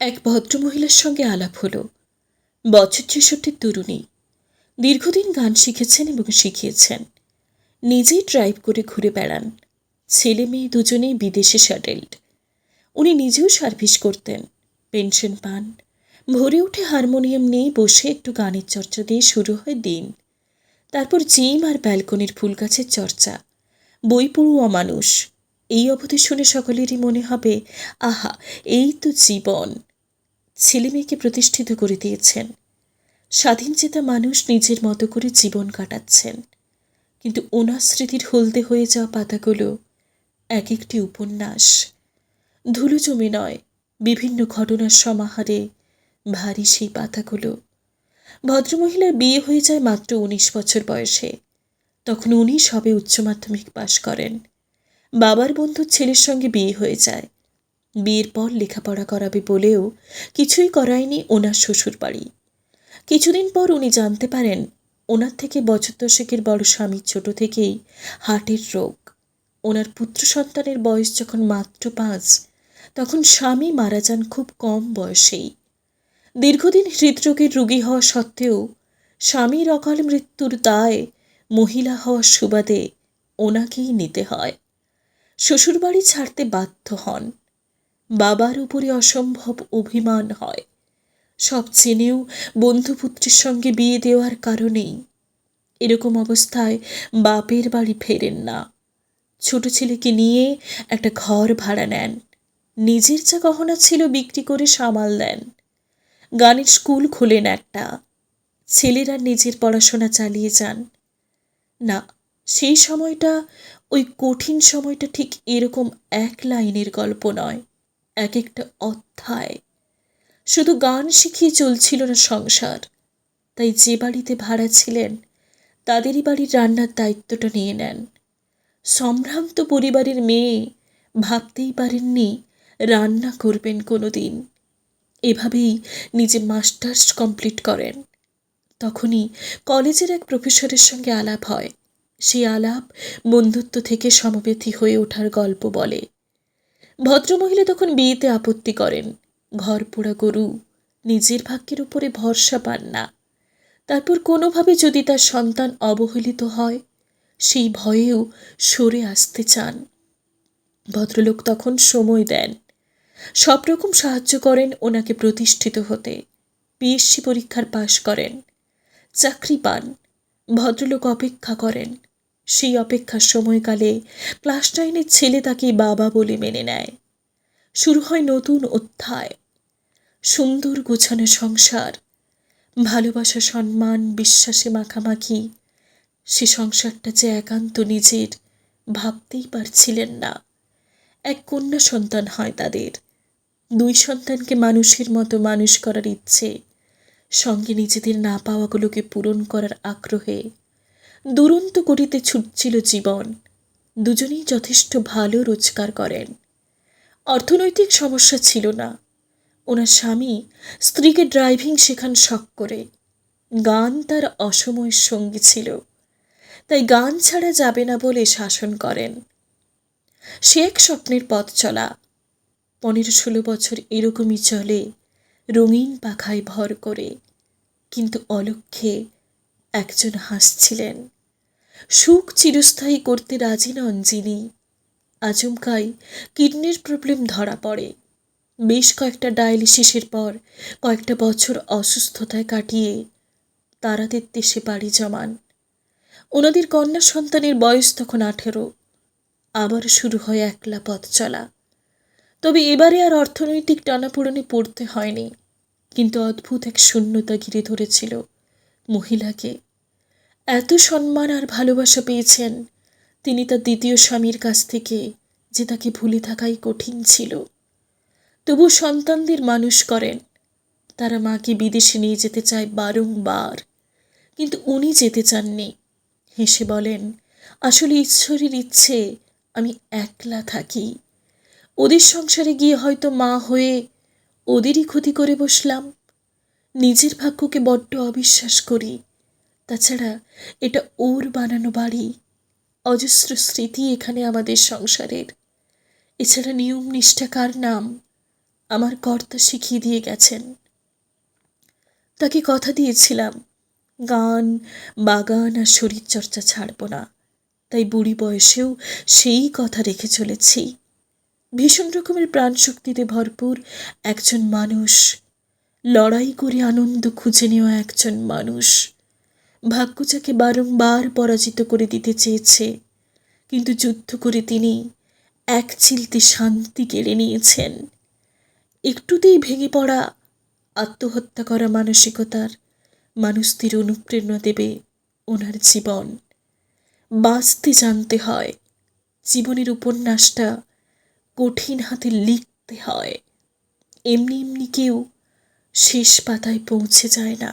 এক ভদ্রমহিলার সঙ্গে আলাপ হলো। বছর ছেষট্টির তরুণী। দীর্ঘদিন গান শিখেছেন এবং শিখিয়েছেন। নিজেই ড্রাইভ করে ঘুরে বেড়ান। ছেলে মেয়ে দুজনেই বিদেশে স্যাটেলড উনি নিজেও সার্ভিস করতেন, পেনশন পান। ভোরে উঠে হারমোনিয়াম নিয়ে বসে একটু গানের চর্চা দিয়ে শুরু হয় দিন। তারপর জিম আর ব্যালকনির ফুল গাছের চর্চা। বই পড়ুয়া মানুষ। এই অবধি শুনে সকলেরই মনে হবে, আহা, এই তো জীবন। ছেলে মেয়েকে প্রতিষ্ঠিত করে দিয়েছেন। স্বাধীনচেতা মানুষ নিজের মতো করে জীবন কাটাচ্ছেন। কিন্তু ওনার স্মৃতির হলদে হয়ে যাওয়া পাতাগুলো এক একটি উপন্যাস। ধুলো জমে নয়, বিভিন্ন ঘটনার সমাহারে ভারী সেই পাতাগুলো। ভদ্রমহিলার বিয়ে হয়ে যায় মাত্র উনিশ বছর বয়সে। তখন উনি সবে উচ্চ মাধ্যমিক পাশ করেন। বাবার বন্ধুর ছেলের সঙ্গে বিয়ে হয়ে যায়। বিয়ের পর লেখাপড়া করাবে বলেও কিছুই করায়নি ওনার শ্বশুর বাড়ি কিছুদিন পর উনি জানতে পারেন, ওনার থেকে বছর দশেকের বড় স্বামীর ছোট থেকেই হার্টের রোগ। ওনার পুত্র সন্তানের বয়স যখন মাত্র পাঁচ, তখন স্বামী মারা যান খুব কম বয়সেই। দীর্ঘদিন হৃদরোগের রোগী হওয়া সত্ত্বেও স্বামীর অকাল মৃত্যুর দায় মহিলা হওয়ার সুবাদে ওনাকেই নিতে হয়। শ্বশুরবাড়ি ছাড়তে বাধ্য হন। বাবার উপরে অসম্ভব অভিমান হয়। সব চেনেও বন্ধুপুত্রের সঙ্গে বিয়ে দেওয়ার কারণেই। এরকম অবস্থায় বাপের বাড়ি ফেরেন না। ছোট ছেলেকে নিয়ে একটা ঘর ভাড়া নেন। নিজের যা গহনা ছিল বিক্রি করে সামাল দেন। গানের স্কুল খোলেন একটা। ছেলেরা নিজের পড়াশোনা চালিয়ে যান। না, সেই সময়টা ওই কঠিন সময়টা ঠিক এরকম এক লাইনের গল্প নয় এক একটা অধ্যায়। শুধু গান শিখিয়ে চলছিল না সংসার। তাই যে বাড়িতে ভাড়া ছিলেন, তাদেরই বাড়ির রান্নার দায়িত্বটা নিয়ে নেন। সম্ভ্রান্ত পরিবারের মেয়ে ভাবতেই পারেননি রান্না করবেন কোনো দিন এভাবেই নিজে মাস্টার্স কমপ্লিট করেন। তখনই কলেজের এক প্রফেসরের সঙ্গে আলাপ হয়। সেই আলাপ বন্ধুত্ব থেকে সমবেথী হয়ে ওঠার গল্প বলে। ভদ্রমহিলা তখন বিয়েতে আপত্তি করেন। ঘর পোড়া গরু নিজের ভাগ্যের উপরে ভরসা পান না। তারপর কোনোভাবে যদি তার সন্তান অবহেলিত হয়, সেই ভয়েও সরে আসতে চান। ভদ্রলোক তখন সময় দেন। সব রকম সাহায্য করেন ওনাকে প্রতিষ্ঠিত হতে। পিএসসি পরীক্ষার পাশ করেন। চাকরি পান। ভদ্রলোক অপেক্ষা করেন। সেই অপেক্ষার সময়কালে ক্লাস নাইনের ছেলে তাকে বাবা বলে মেনে নেয়। শুরু হয় নতুন অধ্যায়। সুন্দর গোছানো সংসার। ভালোবাসা, সম্মান, বিশ্বাসে মাখামাখি। সে সংসারটা যে একান্ত নিজের, ভাবতেই পারছিলেন না। এক কন্যা সন্তান হয় তাদের। দুই সন্তানকে মানুষের মতো মানুষ করার ইচ্ছে। সঙ্গে নিজেদের না পাওয়াগুলোকে পূরণ করার আগ্রহে দুরন্ত গতিতে ছুটছিল জীবন। দুজনেই যথেষ্ট ভালো রোজগার করেন। অর্থনৈতিক সমস্যা ছিল না। ওনার স্বামী স্ত্রীকে ড্রাইভিং শেখান শখ করে। গান তার অসময়ের সঙ্গী ছিল। তাই গান ছাড়া যাবে না বলে শাসন করেন। সে এক স্বপ্নের পথ চলা। পনেরো ষোলো বছর এরকমই চলে, রঙিন পাখায় ভর করে। কিন্তু অলক্ষ্যে একজন হাসছিলেন। সুখ চিরস্থায়ী করতে রাজি নন যিনি। আচমকাই কিডনির প্রবলেম ধরা পড়ে। বেশ কয়েকটা ডায়ালিসিসের পর কয়েকটা বছর অসুস্থতায় কাটিয়ে তারাদের দেশে বাড়ি জমান। ওনাদের কন্যা সন্তানের বয়স তখন আঠেরো। আবার শুরু হয় একলা পথ চলা। তবে এবারে আর অর্থনৈতিক টানাপোড়নে পড়তে হয়নি। কিন্তু অদ্ভুত এক শূন্যতা ঘিরে ধরেছিল মহিলাকে। এত সম্মান আর ভালোবাসা পেয়েছেন তিনি তার দ্বিতীয় স্বামীর কাছ থেকে, যে তাকে ভুলে থাকাই কঠিন ছিল। তবু সন্তানদের মানুষ করেন। তারা মাকে বিদেশে নিয়ে যেতে চায় বারংবার, কিন্তু উনি যেতে চাননি। হেসে বলেন, আসলে ঈশ্বরের ইচ্ছে, আমি একলা থাকি। ওদের সংসারে গিয়ে হয়তো মা হয়ে ওদেরই ক্ষতি করে বসলাম। নিজের ভাগ্যকে বড্ড অবিশ্বাস করি। তাছাড়া এটা ওর বানানো বাড়ি। অজস্র স্মৃতি এখানে আমাদের সংসারের। এছাড়া নিয়ম নিষ্ঠাকার নাম? আমার কর্তা শিখিয়ে দিয়ে গেছেন। তাকে কথা দিয়েছিলাম, গান, বাগান আর শরীরচর্চা ছাড়ব না। তাই বুড়ি বয়সেও সেই কথা রেখে চলেছি। ভীষণ রকমের প্রাণশক্তিতে ভরপুর একজন মানুষ। লড়াই করে আনন্দ খুঁজে নেওয়া একজন মানুষ। ভাগ্য যাকে বারংবার পরাজিত করে দিতে চেয়েছে, কিন্তু যুদ্ধ করে তিনি এক চিলতে শান্তি কেড়ে নিয়েছেন। একটুতেই ভেঙে পড়া আত্মহত্যা করা মানসিকতার মানুষদের অনুপ্রেরণা দেবে ওনার জীবন। বাঁচতে জানতে হয়, জীবনের উপন্যাসটা কঠিন হাতে লিখতে হয়। এমনি এমনি কেউ শেষ পাতায় পৌঁছে যায় না।